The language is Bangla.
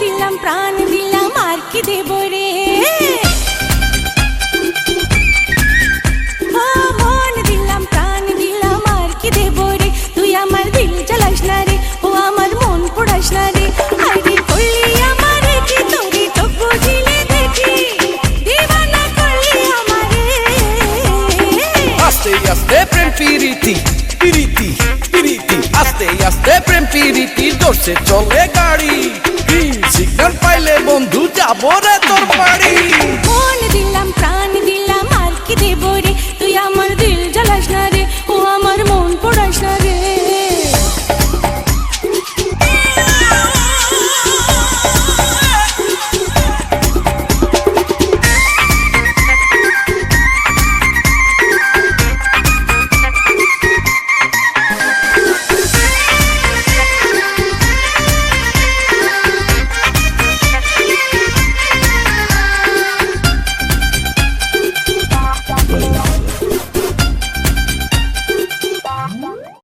দিলাম, প্রাণ দিলাম, আর কি দেব রে? মন দিলাম, প্রাণ দিলাম, আর কি দেব রে? তুই আমার দিল চালাস না রে, ও আমার মন পোড়াস না রে। আরে করলি আমার কি তোরে চোখ বুঝিলে প্রেম পিরিতি দর্শে চলে গাড়ি। যাব রে তোর বাড়ি?